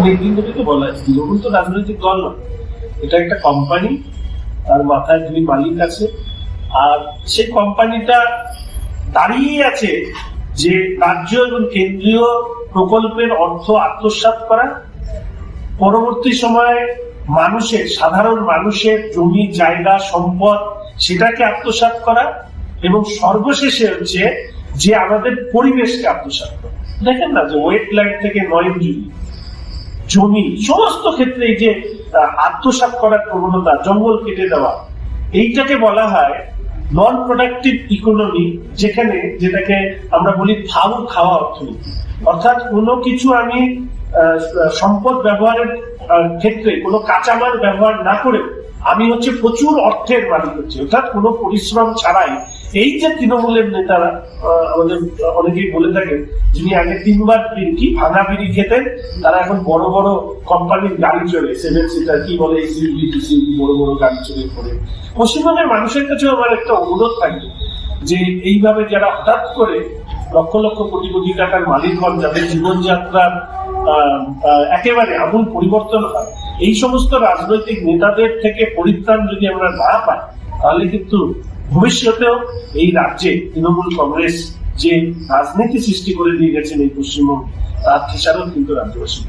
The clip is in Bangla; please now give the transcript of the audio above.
অনেকদিন তো বলা তৃণমূল তো রাজনৈতিক দল নয়। এটা একটা কোম্পানি তার মাথায় দুই মালিক আছে। আর সেই কোম্পানিটা দাঁড়িয়ে আছে যে রাজ্য এবং কেন্দ্রীয় প্রকল্পের অর্থ আত্মসাৎ করা। পরবর্তী সময়ে মানুষের, সাধারণ মানুষের জমি, জায়গা, সম্পদ সেটাকে আত্মসাৎ করা এবং সর্বশেষে হচ্ছে যে আমাদের পরিবেশকে আত্মসাৎ করা। দেখেন না যে ওয়েটল্যান্ড থেকে নয় জুড়ি জমি, সমস্ত ক্ষেত্রে যে আত্মসাত করার প্রবণতা, জঙ্গল কেটে দেওয়া, এইটাকে বলা হয় নন প্রোডাক্টিভ ইকোনমি যেখানে যেটাকে আমরা বলি ফাউ খাওয়া অর্থনীতি। অর্থাৎ কোনো কিছু আমি সম্পদ ব্যবহারের ক্ষেত্রে কোনো কাঁচামাল ব্যবহার না করে আমি হচ্ছে প্রচুর অর্থের মালিক হচ্ছে। অর্থাৎ কোনো পরিশ্রম ছাড়াই এই যে তৃণমূলের নেতারা আমাদের, অনেকেই বলে থাকেন, যিনি আগে তিনবার কি ভাঙা বিড়ি খেতেন, তারা এখন বড় বড় কোম্পানির গাড়ি চলে সেভেন সিটার কি বলে বড় বড় গাড়ি চলে পড়ে পশ্চিমবঙ্গের মানুষের কাছে আমার একটা অনুরোধ থাকবে যে এইভাবে যারা হঠাৎ করে লক্ষ লক্ষ কোটি কোটি টাকার মালিক হন, যাদের জীবনযাত্রার একেবারে আমূল পরিবর্তন হয় এই সমস্ত রাজনৈতিক নেতাদের থেকে পরিত্রাণ যদি আমরা না পাই, তাহলে কিন্তু ভবিষ্যতেও এই রাজ্যে তৃণমূল কংগ্রেস যে রাজনীতি সৃষ্টি করে দিয়ে গেছেন এই পশ্চিমবঙ্গ, তার হিসাবেও কিন্তু রাজ্যবাসী।